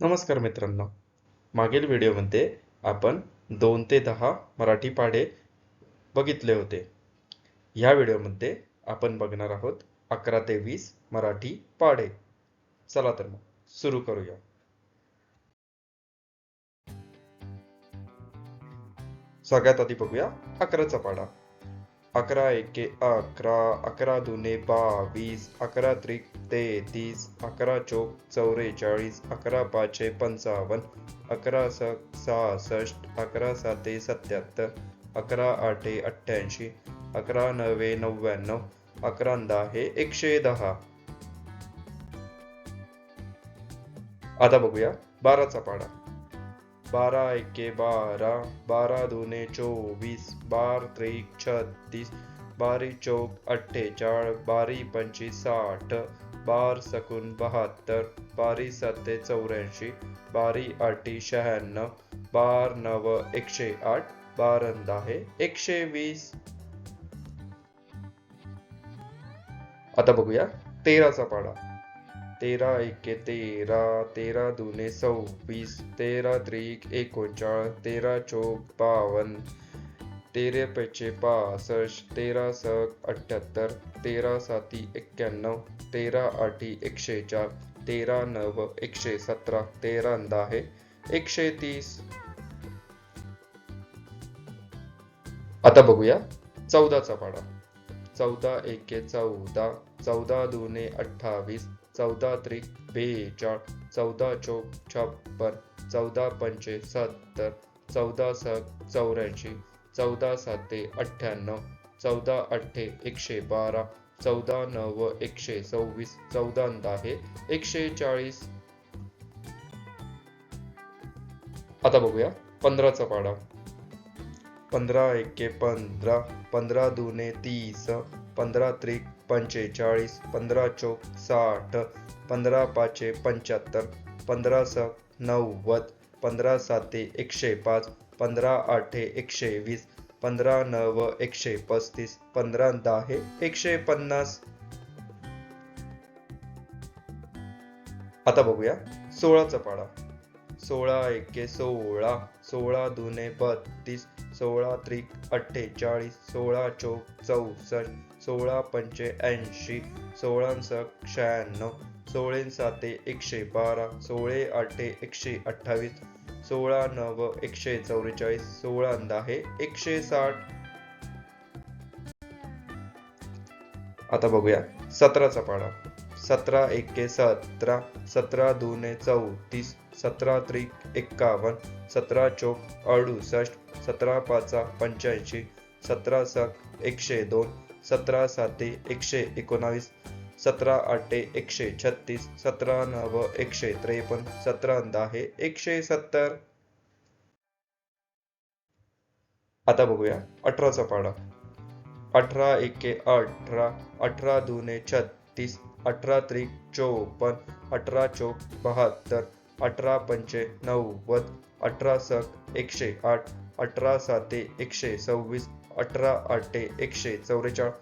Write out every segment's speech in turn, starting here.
नमस्कार मित्रांनो. मागील व्हिडिओमध्ये आपण दोन ते दहा मराठी पाढे बघितले होते. ह्या व्हिडिओमध्ये आपण बघणार आहोत अकरा ते वीस मराठी पाढे चला तर मग सुरू करूया. सगळ्यात आधी बघूया अकराचा पाढा अकरा एके अकरा अकरा दुने बावीस अकरा त्रिक तेहतीस अकरा चोक चौवेचाळीस अकरा पाचशे पंचावन्न अकरा स सहासष्ट अकरा साते सत्याहत्तर अकरा आठे अठ्ठ्याऐंशी अकरा नवे नव्याण्णव अकरा दहा हे एकशे दहा. आता बघूया बाराचा पाढा बारा एके बारा बारा दोने चोवीस बार त्रिक छत्तीस बारी चौक अठ्ठेचाळ बारी पंची साठ बार सकून बहात्तर बारी सत्ते चौऱ्याऐंशी बारी आठी शहाण्णव बार नव एकशे आठ बारंदा आहे एकशे वीस. आता बघूया तेराचा पाडा. तेरा एके तेरा तेरा दुने सव्वीस तेरा त्रिक एकोणचाळ तेरा चोक बावन्न तेरे पेचे पासष्ट तेरा सक अठ्ठ्याहत्तर तेरा साती एक्क्याण्णव तेरा आठी एकशे चार तेरा नव एकशे सतरा तेरा दहा एकशे तीस. आता बघूया चौदाचा पाडा. चौदा एके चौदा चौदा दुने अठ्ठावीस चौदा त्रिक बेचाळ चौदा चौक छप्पन चौदा पंचे सत्तर चौदा सक चौऱ्याऐंशी चौदा साते अठ्ठ्याण्णव चौदा अठ्ठे एकशे बारा चौदा नव एकशे सव्वीस चौदा दहा एकशे चाळीस. आता बघूया पंधराचा पाडा. पंधरा एके पंधरा पंधरा दुने तीस पंधरा त्रिक पंचेचाळीस पंधरा चौक साठ पंधरा पाचे पंच्याहत्तर पंधरा सक नव्वद पंधरा साते एकशे पाच पंधरा आठे एकशे वीस पंधरा नव एकशे पस्तीस पंधरा दहा एकशे पन्नास. आता बघूया सोळाचा पाढा सोळा एके सोळा सोळा दुने बत्तीस सोळा त्रिक अठ्ठेचाळीस सोळा चौक चौसष्ट सोळा पंचे ऐंशी सोळा सक शहाण्णव सोळे साते एकशे बारा सोळे आठे एकशे अठ्ठावीस सोळा नव एकशे चौवेचाळीस सोळा दहा एकशे साठ. आता बघूया. सतराचा पाढा सतरा एके सतरा सतरा दुने चौतीस सतरा त्रिक एक्कावन्न सतरा चोक अडुसष्ट सतरा पाचा पंच्याऐंशी सतरा सक एकशे दोन सतरा साते एकशे एकोणावीस सतरा आठे एकशे छत्तीस सतरा नव एकशे त्रेपन्न सतरा दहा एकशे सत्तर. आता बघूया अठराचा पाडा. अठरा एके अठरा अठरा दुने छत्तीस अठरा त्रिक चोपन्न अठरा चोक बहात्तर अठरा पंचे नव्वद अठरा सक एकशे आठ अठरा साते एकशे सव्वीस अठरा आठे एकशे चौवेचाळीस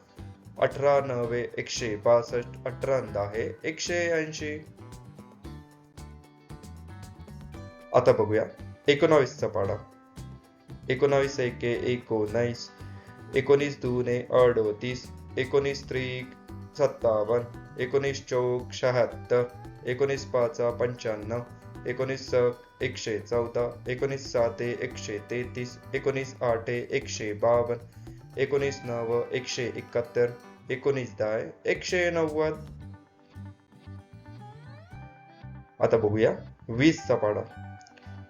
अठरा नवे एकशे बासष्ट अठरा दहा एकशे ऐंशी. आता बघूया. एकोणावीसचा पाडा. एकोणावीस एके एकोणावीस एकोणीस दुने अडोतीस एकोणीस त्रिक सत्तावन्न एकोणीस चौक शहात्तर एकोणीस पाच पंच्याण्णव एकोणीस एकशे चौदा एकोणीस सात एकशे तेहतीस एकोणीस आठ एकशे बावन्न एकोणीस नव एकशे एकाहत्तर एकोणीस दहा एकशे नव्वद आता बघूया. वीसचा पाडा.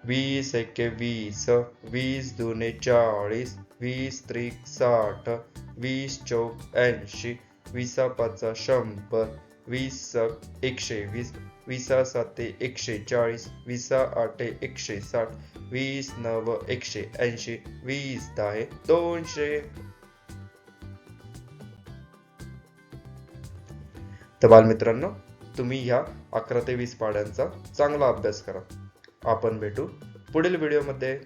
वीस एके वीस वीस दुने चाळीस वीस त्रिक साठ वीस चौक ऐंशी विसा पाचा शंभर वीस एकशे वीस विसा साते एकशे चाळीस विसा आठे एकशे साठ वीस नव एकशे ऐंशी वीस दहा दोनशे. तर बालमित्रांनो तुम्ही ह्या अकरा ते वीस पाड्यांचा चांगला अभ्यास करा. आपण भेटू पुढील व्हिडिओमध्ये